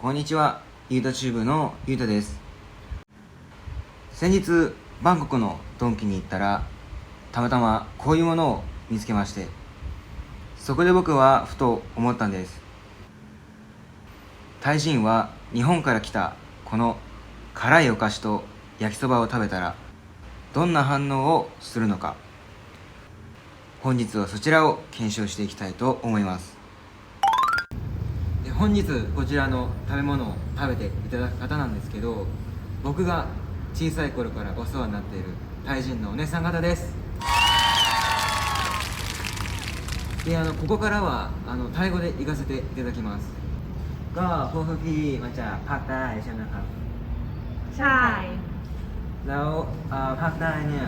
こんにちは。ゆうたチューブのゆうたです。先日、バンコクのドンキに行ったら、たまたまこういうものを見つけまして、そこで僕はふと思ったんです。タイ人は日本から来たこの辛いお菓子と焼きそばを食べたら、どんな反応をするのか。本日はそちらを検証していきたいと思います。で本日こちらの食べ物を食べていただく方なんですけど僕が小さい頃からお世話になっているタイ人のお姉さん方ですであのここからはあのタイ語で行かせていただきますก็พวกพี่ๆมาจากภาคใต้ใช่ไหมครับ ใช่ แล้วเอ่อภาคใต้เนี่ย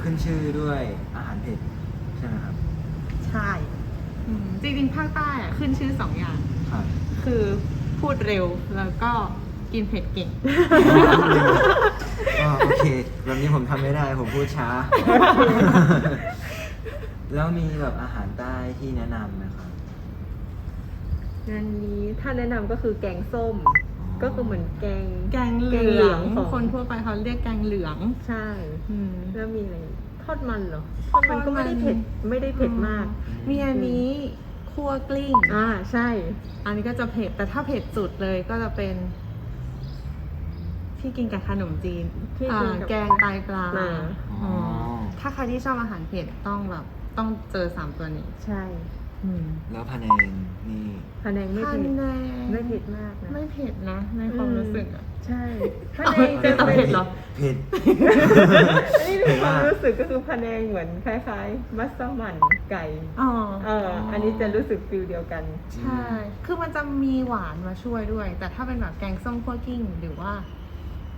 ขึ้นชื่อด้วยอาหารเผ็ดใช่ไหมครับ ใช่อืมจริงๆ ภาคใต้อะขึ้นชื่อสองอย่าง ครับคือพูดเร็วแล้วก็กินเผ็ดเก่งอ๋อโอเค แบบนี้ผมทำไม่ได้ผมพูดช้า แล้วมีแบบอาหารใต้ที่แนะนำไหมครับงานนี้ถ้าแนะนำก็คือแกงส้ม ก็คือเหมือนแกง แกงเหแกงลืเหลือองงของ คนทั่วไปเขาเรียกแกงเหลือง ใช่ อืม แล้วมีอะไรทอดมันเหรอทอดมันก็ไม่ได้เผ็ดไม่ได้เผ็ดมาก มีอันนี้ คั่วกลิ้ง อ่าใช่ อันนี้ก็จะเผ็ด แต่ถ้าเผ็ดสุดเลยก็จะเป็น ที่กินกับขนมจีนที่อ่ากินกับแกงไตปลาปลาอ๋อมถ้าใครที่ชอบอาหารเผ็ดต้องแบบ ต้องเจอสามตัวนี้ ใช่ อืมแล้วพะแนงนี่พะแนงไม่เผ็ดพะแนงไม่เผ็ดมากนะไม่เผ็ดนะ ในความรู้สึกอะใช่พะเอาแนงจะเอาเป็น เผ็ดเหรอเผ็ดอันนี้ในความรู้สึกก็คือพะแนงเหมือนคล้ายๆ มัสมั่นไก่ อ๋อ เอออันนี้จะรู้สึกฟิลเดียวกัน ใช่ คือมันจะมีหวานมาช่วยด้วย แต่ถ้าเป็นแบบแกงส้มคั่วกลิ้ง หรือว่า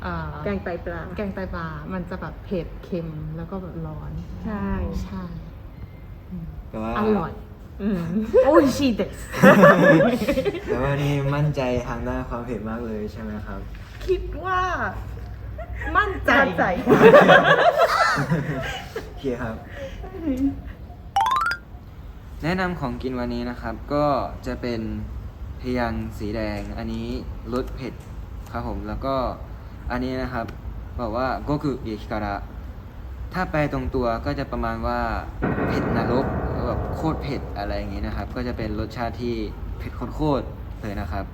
เอ่อแกงไตปลา แกงไตปลา มันจะแบบเผ็ดเค็มแล้วก็แบบร้อน ใช่ ใช่ แต่ว่าอร่อยอืม โอ้ยชีเดสแต่ว่านี่มั่นใจทางด้านความเผ็ดมากเลยใช่ไหมครับ คิดว่า มั่นใจมั่นใจโอเคครับ แนะนำของกินวันนี้นะครับ ก็จะเป็นพยัญชนะสีแดง อันนี้รสเผ็ดครับผมแล้วก็อันนี้นะครับบอกว่าโกกุเยคิการะถ้าแปลตรงตัวก็จะประมาณว่าเผ็ดนรกแบบ โคตรเผ็ดอะไรอย่างงี้นะครับ ก็จะเป็นรสชาติที่เผ็ดโคตรๆเลยนะครับ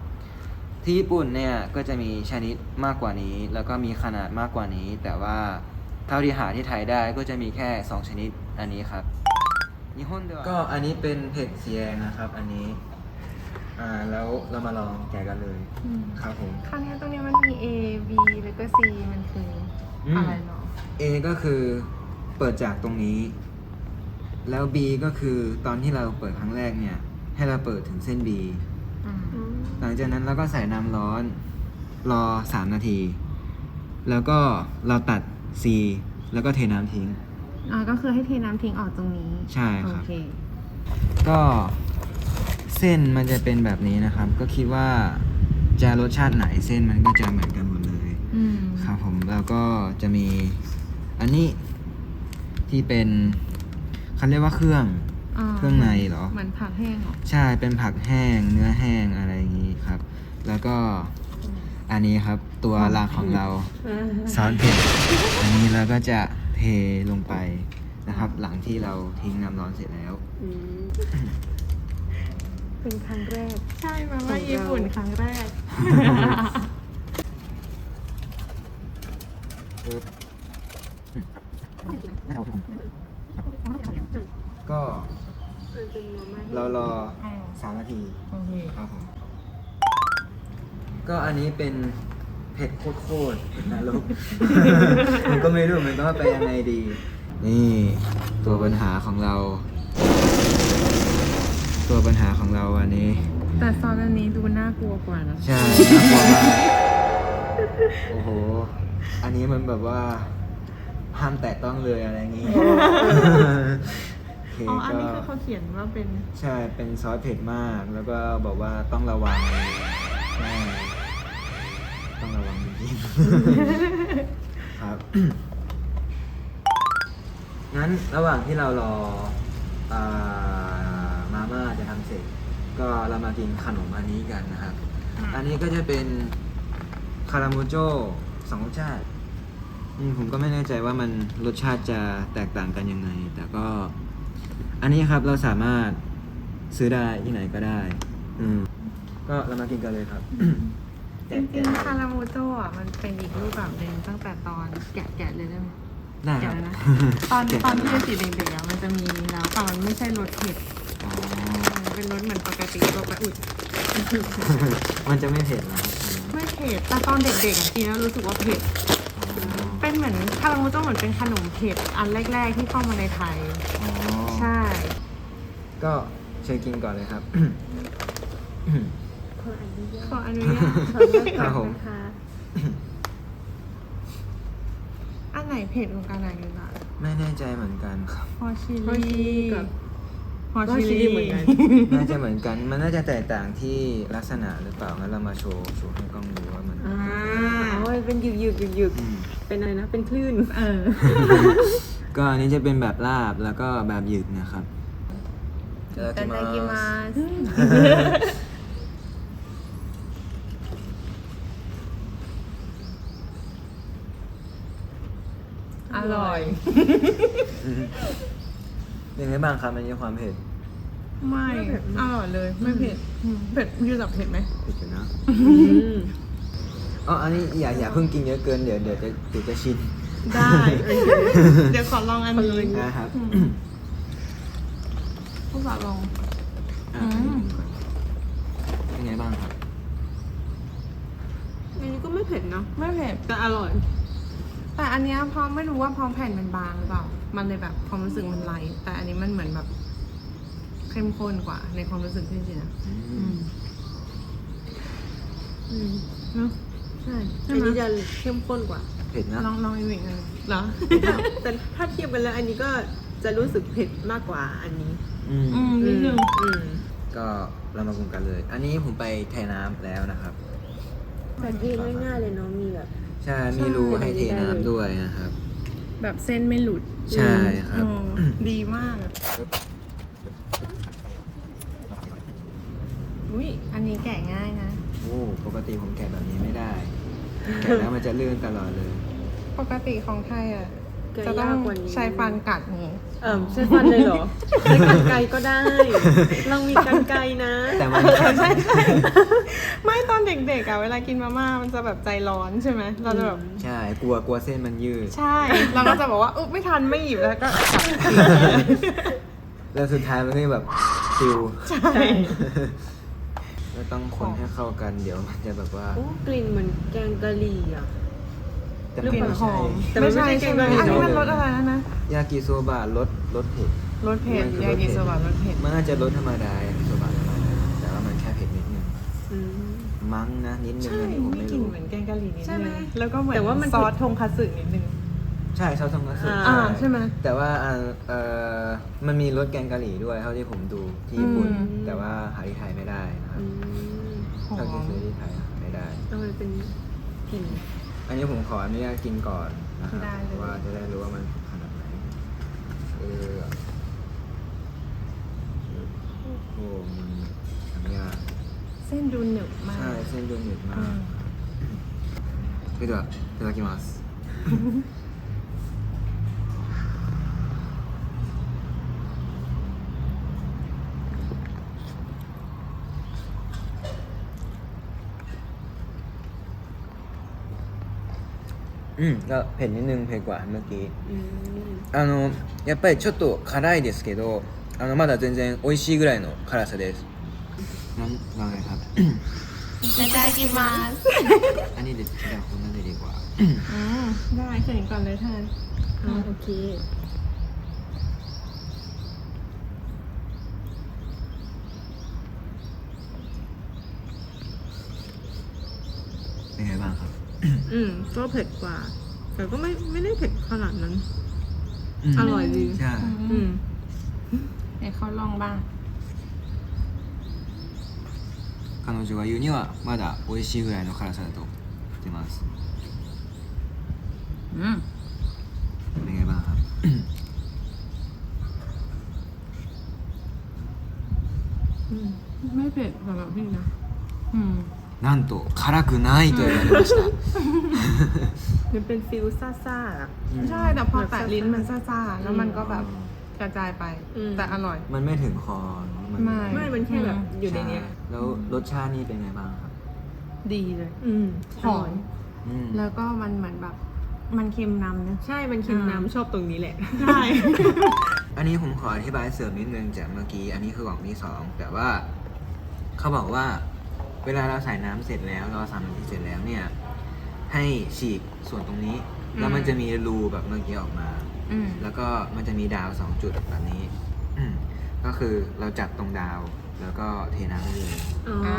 ที่ญี่ปุ่นเนี่ยก็จะมีชนิดมากกว่านี้ แล้วก็มีขนาดมากกว่านี้ แต่ว่าเท่าที่หาที่ไทยได้ก็จะมีแค่ 2 ชนิดอันนี้ครับก็อันนี้เป็นเผ็ดสีแดงนะครับ อันนี้ อ่าแล้วเรามาลองแกะกันเลยอืมครับผมครั้งนี้ตรงนี้มันมี A B แล้วก็ C มันคืออมอะไรเนาะ A ก็คือเปิดจากตรงนี้ แล้ว B ก็คือตอนที่เราเปิดครั้งแรกเนี่ย ให้เราเปิดถึงเส้น B อืมหลังจากนั้นเราก็ใส่น้ำร้อนรอ 3 นาที แล้วก็เราตัด C แล้วก็เทน้ำทิ้งอ่าก็คือให้เทน้ำทิ้งออกตรงนี้ ใช่ครับ โอเค ก็เส้นมันจะเป็นแบบนี้นะครับ ก็คิดว่าจะรสชาติไหนเส้นมันก็จะเหมือนกันหมดเลยอืมครับผม แล้วก็จะมีอันนี้ที่เป็น เขาเรียกว่าเครื่องาเครื่องในเหรอ เหมือนผักแห้งเหรอใช่เป็นผักแห้ง เนื้อแห้งอะไรอย่างนี้ครับ แล้วก็อันนี้ครับตัวหลักของเราซอสเผ็ดอันนี้เราก็จะเทลงไปนะครับ หลังที่เราทิ้งน้ำร้อนเสร็จแล้วอืมเป็นครั้งแรก ใช่มาของว่าเราญี่ปุ่นครั้งแรก ก็เรารอสามนาทีโอเคครับผมก็อันนี้เป็นเผ็ดโคตรๆเผ็ดนรกผมก็ไม่รู้เหมือนกันว่าไปยังไงดี นี่ตัวปัญหาของเรา ตัวปัญหาของเราอันนี้ แต่ซอสอันนี้ดูน่ากลัวกว่านะ ใช่น่ากลัวมากโอ้โห อันนี้มันแบบว่า ห้ามแตะต้องเลยอะไรอย่างงี้โอเคอ๋อ อันนี้ก็คือเขาเขียนว่าเป็นใช่เป็นซอสเผ็ดมาก แล้วก็บอกว่าต้องระวังใช่ต้องระวังจริงๆ ครับ งั้นระหว่างที่เรารออามาม่าจะทำเสร็จ ก็เรามากินขนมอันนี้กันนะครับ อันนี้ก็จะเป็นคาราโมโจสองรสชาติ อืมผมก็ไม่แน่ใจว่ามันรสชาติจะแตกต่างกันยังไง แต่ก็ อันนี้ครับเราสามารถซื้อได้ที่ไหนก็ได้ อืมก็เรามากินกันเลยครับ จริงๆคาราโมโจอะมันเป็นอีกรูปแบบหนึ่งตั้งแต่ตอนแกะแกะเลยได้ไหมได้คแกะรับเลยนะตอนแกะตอนที่เป็นสีเด็กๆอะมันจะมีแล้วแต่มันไม่ใช่รสเผ็ดอ๋อมันเป็นรสเหมือนปกติปกติมันจะไม่เผ็ดนะครับไม่เผ็ดแต่ตอนเด็กๆอะกินแล้วรู้สึกว่าเผ็ด เป็นเหมือนคาราโมโจเหมือนเป็นขนมเผ็ดอันแรก ๆ ที่เข้ามาในไทย อ๋อใช่ ก็เชิญกินก่อนเลยครับ ขออนุญาตขออนุญาต ขออนุญาตครับผมนะคะอันไหนเผ็ดกว่ากันอะยูบะไม่แน่ใจเหมือนกันครับ ฮอชิฮอชิลีกับฮอฮอชิชิลีลีเหมือนกัน น่าจะเหมือนกัน มันน่าจะแตกต่างที่ลักษณะหรือเปล่างั้นเรามาโชว์โชว์ให้กล้องดูว่ามันอ่า โอ้ยเป็นหยึกหยึกหยึกหยึกอืม เป็นอะไรนะ เป็นคลื่น เออ ก็อันนี้จะเป็นแบบลาบแล้วก็แบบหยึกนะครับ いただきます。อร่อย ยังไงบ้างครับอันนี้ความเผ็ด ไม่ ไม่เผ็ด อร่อยเลย ไม่เผ็ดอืมเผ็ดยูสับเผ็ดไหม เผ็ดอยู่นะ อืม อ๋ออันนี้อย่าอย่าเพิ่งกินเยอะเกินเดี๋ยวเดี๋ยวจะเดี๋ยวจะชินได้เดี๋ยวขอลองอันนี้นะครับผู้สาวลองอะอันนี้กินก่อนเป็นไงบ้างครับ อันนี้ก็ไม่เผ็ดเนาะไม่เผ็ดแต่อร่อย แต่อันเนี้ยพอไม่รู้ว่าพอแผ่นมันบางหรือเปล่า มันเลยแบบความรู้สึกมันไลท์แต่อันนี้มันเหมือนแบบเข้มข้นกว่า ในความรู้สึกที่จริงๆนะอือืมมอืมเนอะ ใช่ใช่อันไหมนี้จะเข้มข้นกว่า เผ็ดนะลองลองอีกหนึ่งอันเหรอ แต่ถ้าเทียบกันแล้วอันนี้ก็จะรู้สึกเผ็ดมากกว่าอันนี้อืมอืมนิดนึงอืมก็เรามาปรุงกันเลย อันนี้ผมไปเทน้ำแล้วนะครับ แต่ที่ง่ายๆเลยเนาะมีแบบ ใช่ มีรูให้เทน้ำด้วยนะครับ แบบเส้นไม่หลุดใช่ครับ โอ้ดีมากอะอุ้ยอันนี้แกะง่ายนะ โอ้ ปกติผมแกะแบบนี้ไม่ได้ แกะแล้วมันจะลื่นตลอดเลย ปกติของไทยอะแกะจะต้อยากงกว่านี้ใช้ฟันกัดนี้เออใช้ฟันเลยเหรอใช้กันไกรก็ได้ เรามีกันไกรนะ แต่มันใช่ใช่ไม่ตอนเด็กๆอะเวลากินมาม่ามันจะแบบใจร้อนใช่ไหมเราจะแบบใช่กลัวกลัวเส้นมันยืด ใช่ เราก็จะบอกว่าอุ๊ยไม่ทันไม่หยิบแล้วก็กัดแล้วสุดท้ายมันก็แบบฟิว ใช่ แล้วต้องคนให้เข้ากันเดี๋ยวมันจะแบบว่า โอ้กลิ่นเหมือนแกงกะหรี่อะ แต่หรือมันเปล่าไม่ใช่แต่มันไม่ใช่แกงกะหรี่อันนี้มันรสอะไรแล้วนะ ยากิโซบะรสรสเผ็ดรสเผ็ดมันคือยากิโซบะรสเผ็ด มันน่าจะรสธรรมดายากิโซบะธรรมดาแต่ว่ามันแค่เผ็ดนิดนึงอืมมั้งนะนิดนึงใช่อันนี้ผมไม่ไม่กลินรู้เหมือนแกงกะหรี่นิดใช่ไหมนึงแล้วก็เหมือนแต่ว่ามันซอสทงคัตสึนิดนึง ใช่ชอบทำกระสุน อ่า ใช่ไหม แต่ว่าอ่าเออมันมีรสแกงกะหรี่ด้วยเท่าที่ผมดูที่ญี่ปุ่น อืม แต่ว่าหาที่ไทยไม่ได้นะครับ อืม หอ เท่าที่ ม ซื้อที่ไทยหาไม่ได้ ทำไมเป็นกลิ่น อันนี้ผมขออนุญาตกินก่อนนะครับ ได้เลย ว่าจะได้รู้ว่ามันขนาดไหนเออโอ้โหมันทำยาก เส้นดูหนึบมาก ใช่เส้นดูหนึบมา อื ก ม それではいただきます うんがเผ็ดนิดนึงเผ็ดกว่าเมื่อกี้ อืม あのやっぱりちょっと辛いですけどあのまだ全然美味しいぐらいの辛さですงั้นลองเลยครับ いただきます อันนี้เด็ดทีละคนน่าจะดีกว่า อืมได้เขินก่อนเลยท่าน อ่าโอเค เป็นไงบ้างครับ อืมก็เผ็ดกว่า แต่ก็ไม่ไม่ได้เผ็ดขนาดนั้น ม อร่อยดี ใช่ อืม เดี๋ยวเขาลองบ้าง 彼女が言うにはまだ美味しいぐらいの辛さだと言ってます อืม เป็นไงบ้างครับ อืม ไม่เผ็ดสำหรับพี่นะ อืม なんと辛くないと言われました มันเป็นฟิลซ่าๆอะ ใช่แต่พอแตะลิ้นมันซ่าๆแล้วมันก็แบบกระจายไป อืม แต่อร่อย มันไม่ถึงคอ ไม่ ไม่มันแค่แบบอยู่ในเนี้ย ช่แล้วรสชาตินี่เป็นไงบ้างครับ ดีเลย อืม หอม อืม แล้วก็มันเหมือนแบบ มันเค็มนำนะ ใช่ มันเค็ม อ่า น้ำชอบตรงนี้แหละ ใช่ อันนี้ผมขออธิบายเสริมนิดนึงจากเมื่อกี้ อันนี้คือกล่องที่สองแต่ว่า เขาบอกว่า เวลาเราใส่น้ำเสร็จแล้ว เราสั่งที่เสร็จแล้วเนี่ย ให้ฉีกส่วนตรงนี้ แล้วมันจะมีรูแบบเมื่อกี้ออกมา อืมแล้วก็มันจะมีดาวสองจุดแบบนี้อืมก็คือเราจับตรงดาวแล้วก็เทน้ำไปเลย อ๋อ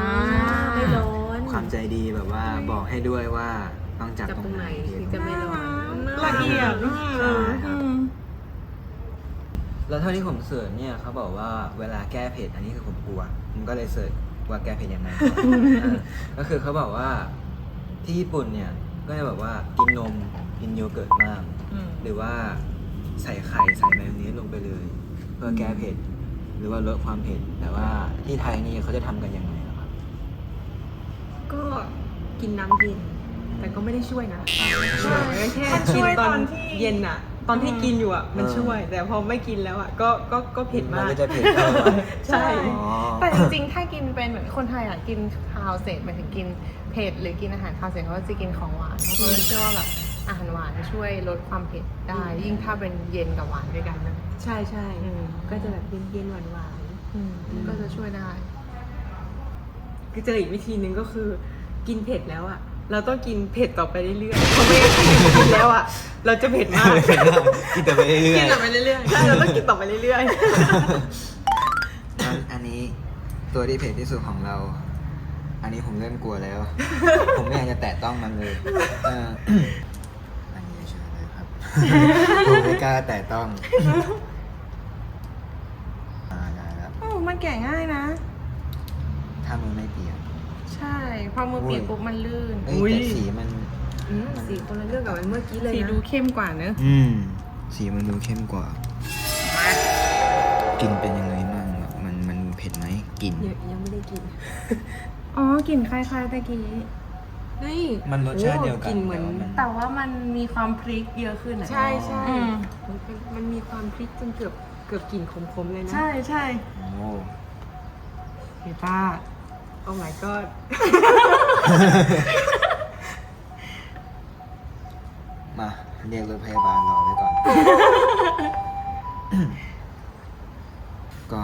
ไม่ร้อนความใจดีแบบว่าบอกให้ด้วยว่าต้องจับจับตรตรงงไหไหนนถึงจะไม่ร้อนละเอียดมากใช่ครับอืมแล้วเท่าที่ผมเสิร์ชเนี่ยเขาบอกว่าเวลาแก้เผ็ดอันนี้คือผมกลัวผมก็เลยเสิร์ช ว่าแก้เผ็ดยังไงเออก็คือเขาบอกว่าที่ญี่ปุ่นเนี่ยก็จะบอกว่ากินนมกินโยเกิร์ตมาก อืมหรือว่าใส่ไข่ใส่แมยองเนสลงไปเลย เพื่อแก้เผ็ดหรือว่าลดความเผ็ดแต่ว่าที่ไทยนี่เขาจะทำกันยังไงอะครับก็กินน้ำเย็น แต่ก็ไม่ได้ช่วยนะอ่าไม่ใช่ แค่มันช่กินวยตตออนนที่เย็นอะ ตอนที่กินอยู่อะมันเออช่วย แต่พอไม่กินแล้วอะก็ก็ก็เผ็ดมัมานกก็จะเผ็ดเข้ามาใช่อ๋อแต่จริงๆ ถ้ากินเป็นเหมือนคนไทยอะกินคาวเสร็จหมายถึงกินเผ็ดหรือกินอาหารคาวเสร็จเขาก็จะกินของหวานเพราะเขาเชื่อว่าแบบอาหารหวานช่วยลดความเผ็ดได้ ยิ่งถ้าเป็นเย็นกับหวานด้วยกันนะใช่ใช่อืมก็จะแบบเย็นๆหวานอืมก็จะช่วยได้ๆคือเจออีกวิธีหนึ่งก็คือกินเผ็ดแล้วอะ เราต้องกินเผ็ดต่อไปเรื่อยๆเพราะไม่งั้นกินแล้วอะ เราจะเผ็ดมากกินแต่ไปเรื่อยกินต่อไปเรื่อยๆใช่เราต้องกินต่อไปเรื่อยๆงั้นอันนี้ตัวที่เผ็ดที่สุดของเรา อันนี้ผมเริ่มกลัวแล้ว ผมไม่อยากจะแตะต้องมันเลยเอออันนี้ใช่เลยครับ ผมไม่กล้าแตะต้องอ่าได้แล้ว โอ้มันแกะง่ายนะ ถ้ามือไม่เปียก ใช่พอมือเปียกอุ้ยปุ๊บมันลื่นเอ้ยแต่สีมันๆอืมสีคนละเรื่องกับอันเมื่อกี้เลยสีนะดูเข้มกว่าเนอะอืมสีมันดูเข้มกว่ากินเป็นยังไงบ้างแบบมันมันเผ็ดไหมกลิ่น ยังยังไม่ได้กินอ๋อกลิ่นคล้ายๆตะกี้เฮ้ยมันรสชาติเดียวกันโอ้กลิ่นเหมือนแต่ว่ามันแต่ว่ามันมีความพริกเยอะขึ้นอะใช่ใช่อืมมันเป็นมันมีความพริกจนเกือบเกือบกลิ่นขมๆเลยนะใช่ใช่โอ้ เฮต้า โอ้ my god มาเรียกรถพยาบาลรอไว้ก่อน ก็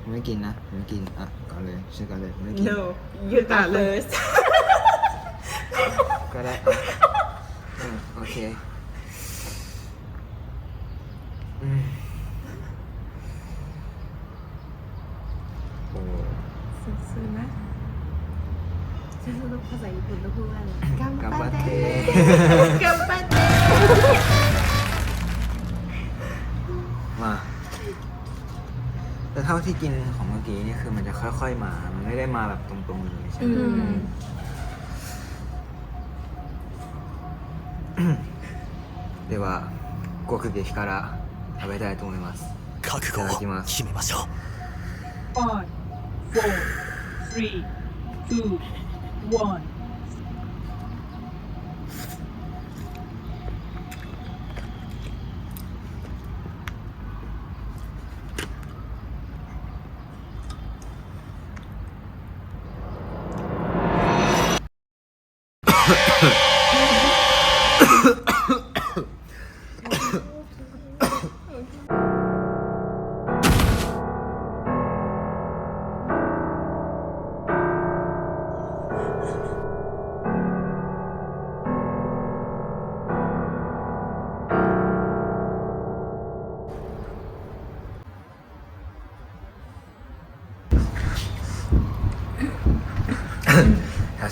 ผมไม่กินนะผมไม่กิน อะ ก่อนเลยเชื่อก่อนเลยผมไม่กิน no you start first ก็ได้อะอืมโอเคอืมโอ้ ซื้อๆนะ ฉันรู้ภาษาญี่ปุ่นต้องพูดว่าอะไร กัม กัม ปะ บัต เต เต กัมปัตเต มา แต่เท่าที่กินของเมื่อกี้นี่คือมันจะค่อยๆมา มันไม่ได้มาแบบตรงๆเลยใช่ไหม อืม では国劇から食べたいと思います覚悟を決めましょう Five, four, three, two, one.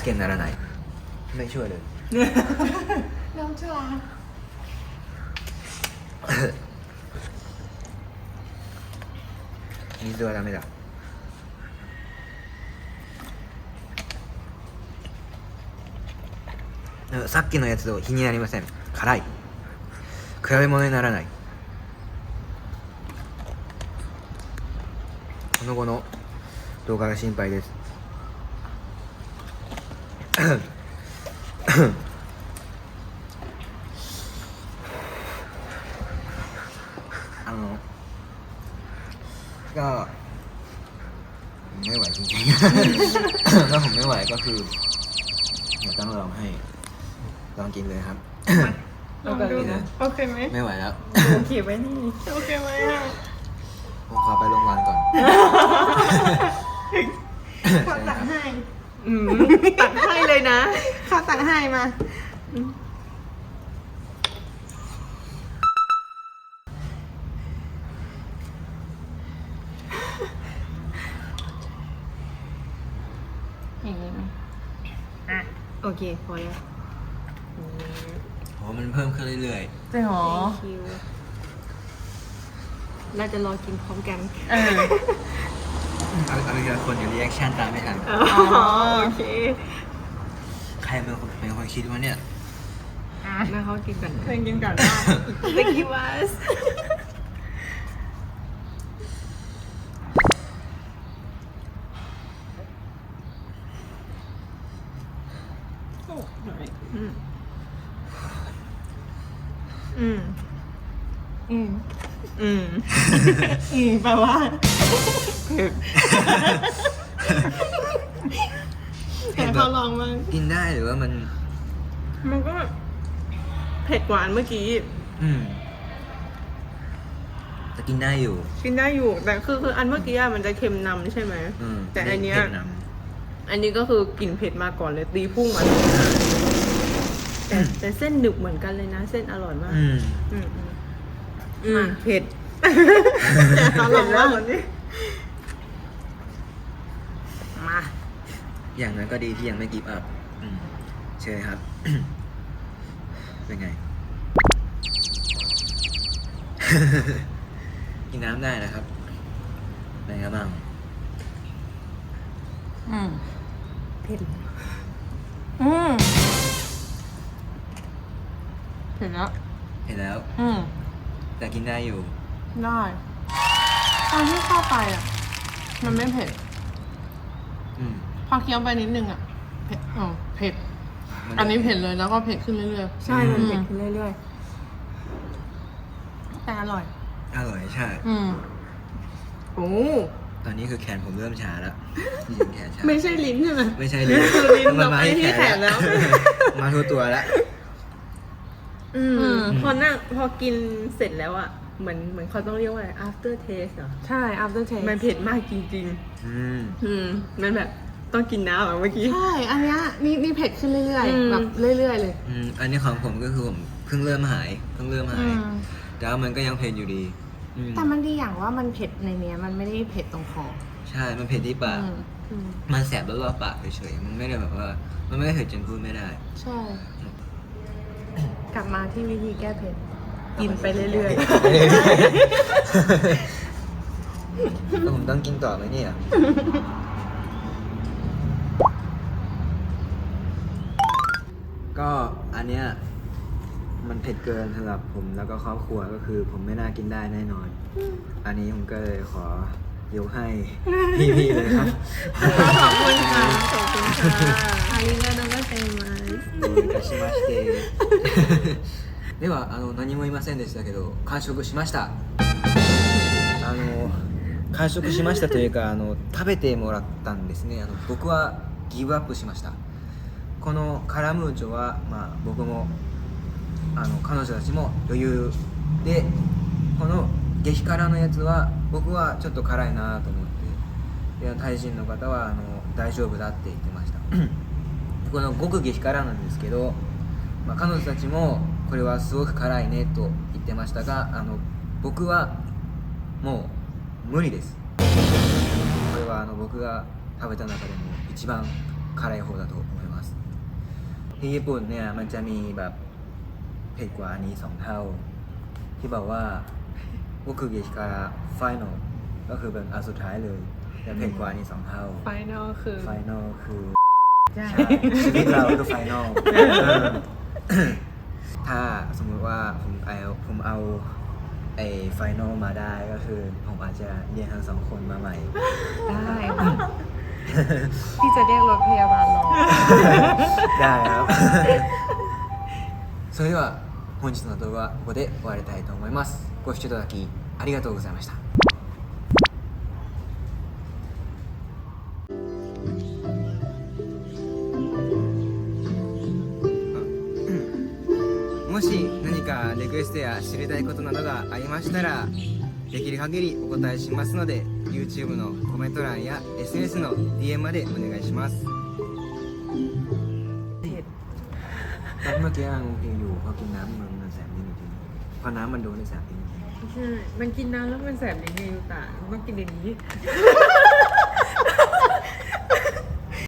助けにならないไม่ช่วยเลย น้ำชา 水はダメだうんさっきのやつと比になりません辛い比べ物にならないこの後の動画が心配です あのก็ผมไม่ไหวจริงๆ ถ้าผมไม่ไหวก็คือเดี๋ยวต้องลองให้ ลองกินเลยครับ ลองดูนะ โอเคไหมไม่ไหวแล้วโอเคไว้นี่ โอเคไหมอะผมขอไปโรงพยาบาลก่อนข้าตักให้ อืมตัดให้เลยนะข้าตักให้มาอย่างนี้ไหมอะ โอเค พอแล้วโอ้มันเพิ่มขึ้นเรื่อยจริงเหรอ คิวเราจะรอกินพร้อมกัน เออๆ เอาเอาทีละคนอยู่รีแอคชั่นตามไม่ทัน อ๋อโอเคใครเป็นคนเป็นคนคิดว่าเนี่ยแม่เขากินก่อนเพลงกินก่อนได้ไม่คิดว่าอืมอืมอืมอืมอืมแปลว่า แต่เขาลองมั้งกินได้หรือว่ามัน มันก็เผ็ดกว่าอันเมื่อกี้ อืมแต่กินได้อยู่ กินได้อยู่ แต่คือคืออันเมื่อกี้อะมันจะเค็มนำใช่ไหม อืมแต่อันเนี้ย ผ็ดำอันนี้ก็คือกลิ่นเผ็ดมาก่อนเลยตีพุ่งมาเลยแต่แต่เส้นหนึบเหมือนกันเลยนะ เส้นอร่อยมาก อืม อืมอืมอืมเผ็ดเขาลองแล้ว่าวคนนี้มา อย่างนั้นก็ดีที่ยังไม่กิฟต์อัพอืมเชิญครับ เป็นไง กินน้ำได้นะครับเป็นไงบ้างอืมเผ็ดอืมเห็นแล้วเห็นแล้ว อืมแต่กินได้อยู่ ได้ตอนที่เข้าไปอะ มันไม่เผ็ด อืมพ อเคี้ยวไปนิดนึงอะเผ็ดอ๋อเผ็ดมัอันนี้เผ็ดเลยแล้วก็เผ็ดขึ้นเรื่อยใช่มันเผ็ดขึ้นเรื่อยๆ แต่อร่อย อร่อยใช่ อืมๆโอ้ตอนนี้คือแขนผมเริ่มชาแล้วจริงๆแขนชาไม่ใช่ลิ้นใช่ไหม ไม่ใช่ลิ้นลิ้นมันมาเราไปที่ที่แขนแล้ว มาทั่วตัวแล้ว อือืมมพอนั่งพอกินเสร็จแล้วอะเหมือนเหมือนเขาต้องเรียกว่าอะไร after taste เหรอ ใช่ after taste มันเผ็ดมากจริงอืมๆอืม มันแบบ ต้องกินน้ำอะเมื่อกี้ ใช่ อันเนี้ยนี่นี่เผ็ดขึ้นเรื่อยอืม ๆ แบบเรื่อย ๆ เลยอืมอันนี้ของผมก็คือผมเพิ่งเริ่มหายเพิ่งเริ่มหาอืย มแต่ว่ามันก็ยังเผ็ดอยู่ดีอืมแต่มันดีอย่างว่ามันเผ็ดในเนี้ยมันไม่ได้เผ็ดตรงคอใช่ มันเผ็ดที่ปาก อืมอืมมันแสบรอบๆปากเฉยๆ มันไม่ได้แบบว่า มันไม่ได้เผ็ดจนพูดไม่ได้ ใช่ กลับมาที่วิธีแก้เผ็ด กินไปเรื่อยแล้วผมต้องกินต่อไหมเนี่ย ก็อันเนี้ยมันเผ็ดเกินสำหรับผมแล้วก็ครอบครัวก็คือ ผมไม่น่ากินได้แน่นอน อันนี้ผมก็เลยขอยกให้พี่ๆเลยครับ ขอบคุณค่ะ ขอบคุณค่ะอาริกาโดโกเซมัส どういたしましてではあの何も言いませんでしたけど完食しましたあの完食しましたというかあの食べてもらったんですねあの僕はギブアップしました このカラムーチョは、まあ、僕もあの彼女たちも余裕でこの激辛のやつは僕はちょっと辛いなと思ってでタイ人の方はあの大丈夫だって言ってました。この極激辛なんですけど、まあ、彼女たちもこれはすごく辛いねと言ってましたがあの僕はもう無理です。これはあの僕が食べた中でも一番辛い方だと思います。 ที่ญี่ปุ่นเนี่ยมันจะมีแบบเผ็ดกว่าอันนี้สองเท่า ที่บอกว่าก็คือเกชิการะไฟนอลก็คือเป็นอันสุดท้ายเลยแต่เผ็ดกว่าอันนี้สองเท่าไฟนอลคือไฟนอลคือใช่ใช่ชีวิตเราคือไฟนอลถ้าสมมุติว่าผมเอาผมเอาไอ้ไฟนอลมาได้ก็คือ ผมอาจจะเรียนทั้งสองคนมาใหม่ ได้ พี่จะเรียกรถพยาบาลรอ ได้ครับ それでは本日の動画はここで終わりたいと思いますご視聴いただきありがとうございましたもし何かリクエストや知りたいことなどがありましたら できる限りお答えしますので YouTube のコメント欄や SNS の DM までお願いします ตอนเมื่อกี้อ่างเพลงอยู่พอกินน้ำมันมันแสบนิดนึงพอน้ำมันโดนในแสบนิดนึง ใช่ มันกินน้ำแล้วมันแสบลิ้นไงยูตามันต้องกินอย่างนี้